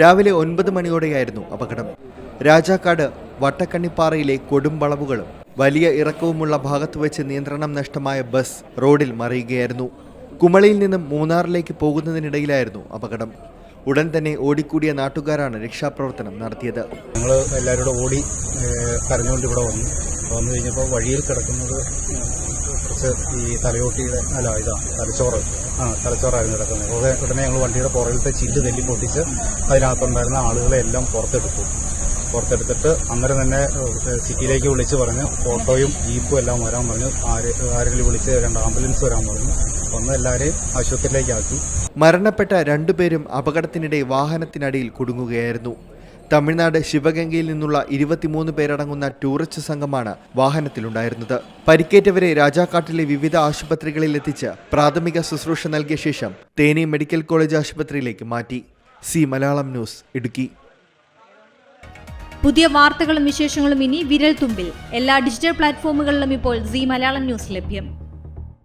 രാവിലെ ഒൻപത് മണിയോടെയായിരുന്നു അപകടം. രാജാക്കാട് വട്ടക്കണ്ണിപ്പാറയിലെ കൊടുമ്പളവുകളും വലിയ ഇറക്കവുമുള്ള ഭാഗത്ത് വെച്ച് നിയന്ത്രണം നഷ്ടമായ ബസ് റോഡിൽ മറിയുകയായിരുന്നു. കുമളിയിൽ നിന്നും മൂന്നാറിലേക്ക് പോകുന്നതിനിടയിലായിരുന്നു അപകടം. ഉടൻ തന്നെ ഓടിക്കൂടിയ നാട്ടുകാരാണ് രക്ഷാപ്രവർത്തനം നടത്തിയത്. ഞങ്ങൾ എല്ലാവരും ഓടി കരഞ്ഞുകൊണ്ട് ഇവിടെ വന്നു. വന്നു കഴിഞ്ഞപ്പോൾ വഴിയിൽ കിടക്കുന്നത് കുറച്ച് ഈ തലയോട്ടിയുടെ അല്ല ഇതാ തലച്ചോറ്. ആ തലച്ചോറായിരുന്നു കിടക്കുന്നത്. ഉടനെ ഉടനെ ഞങ്ങൾ വണ്ടിയുടെ പുറകിലത്തെ ചില്ല് തെല്ലി പൊട്ടിച്ച് അതിനകത്തുണ്ടായിരുന്ന ആളുകളെ എല്ലാം പുറത്തെടുത്തു. പുറത്തെടുത്തിട്ട് അന്നേരം തന്നെ സിറ്റിയിലേക്ക് വിളിച്ച് പറഞ്ഞ് ഓട്ടോയും ജീപ്പും എല്ലാം വരാൻ പറഞ്ഞു. ആര് ആരെങ്കിലും വിളിച്ച് രണ്ട് ആംബുലൻസ് വരാൻ പറഞ്ഞു. വന്ന് എല്ലാവരെയും ആശുപത്രിയിലേക്ക് ആക്കി. മരണപ്പെട്ട രണ്ടുപേരും അപകടത്തിനിടെ വാഹനത്തിനടിയിൽ കുടുങ്ങുകയായിരുന്നു. തമിഴ്നാട് ശിവഗംഗയിൽ നിന്നുള്ള ഇരുപത്തിമൂന്ന് പേരടങ്ങുന്ന ടൂറിസ്റ്റ് സംഘമാണ് വാഹനത്തിലുണ്ടായിരുന്നത്. പരിക്കേറ്റവരെ രാജാക്കാട്ടിലെ വിവിധ ആശുപത്രികളിൽ എത്തിച്ച് പ്രാഥമിക ശുശ്രൂഷ നൽകിയ ശേഷം തേനി മെഡിക്കൽ കോളേജ് ആശുപത്രിയിലേക്ക് മാറ്റി. C Malayalam news Idukki. പുതിയ വാർത്തകളും വിശേഷങ്ങളും ഇനി വിരൽ തുമ്പിൽ എല്ലാ ഡിജിറ്റൽ പ്ലാറ്റ്ഫോമുകളിലും ഇപ്പോൾ സി മലയാളം ന്യൂസ് ലഭ്യം.